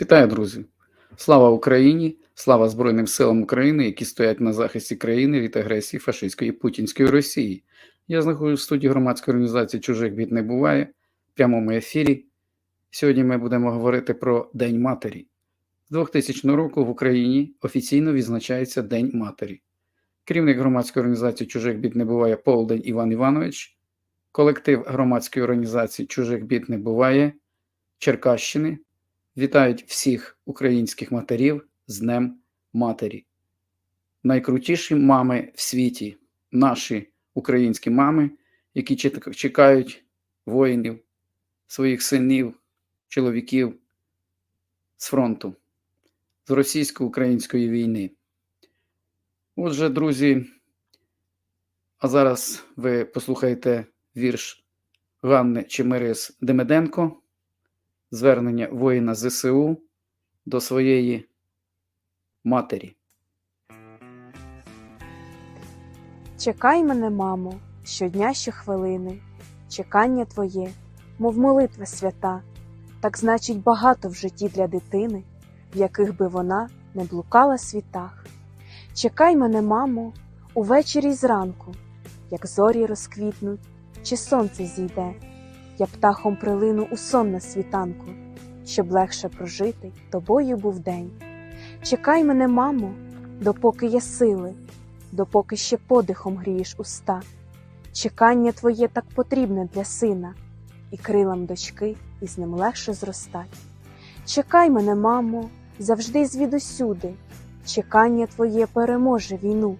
Вітаю, друзі! Слава Україні! Слава Збройним силам України, які стоять на захисті країни від агресії фашистської путінської Росії. Я знаходжусь в студії громадської організації Чужих бід не буває в прямому ефірі. Сьогодні ми будемо говорити про День Матері. З 2000 року в Україні офіційно відзначається День Матері. Керівник громадської організації Чужих бід не буває Полдень Іван Іванович, колектив громадської організації Чужих бід не буває Черкащини вітають всіх українських матерів з Днем Матері. Найкрутіші мами в світі, наші українські мами, які чекають воїнів, своїх синів, чоловіків з фронту, з російсько-української війни. Отже, друзі, а зараз ви послухаєте вірш Ганни Чемерис Демиденко звернення воїна ЗСУ до своєї матері. Чекай мене, мамо, щодня щохвилини, чекання твоє, мов молитва свята, так значить багато в житті для дитини, в яких би вона не блукала світах. Чекай мене, мамо, увечері зранку, як зорі розквітнуть, чи сонце зійде, я птахом прилину у сон на світанку, щоб легше прожити тобою був день. Чекай мене, мамо, допоки є сили допоки ще подихом грієш уста. Чекання твоє так потрібне для сина, і крилам дочки із ним легше зростать. Чекай мене, мамо, завжди звідусюди, чекання твоє переможе війну,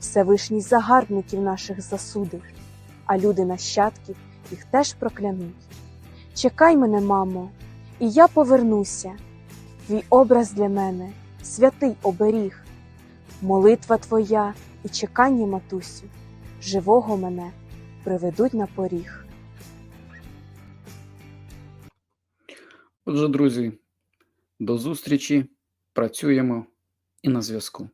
Всевишній загарбників наших засудив, а люди нащадків їх теж проклянуть. Чекай мене, мамо, і я повернуся, твій образ для мене, святий оберіг. Молитва твоя і чекання, матусю, живого мене приведуть на поріг. Отже, друзі, до зустрічі, працюємо і на зв'язку.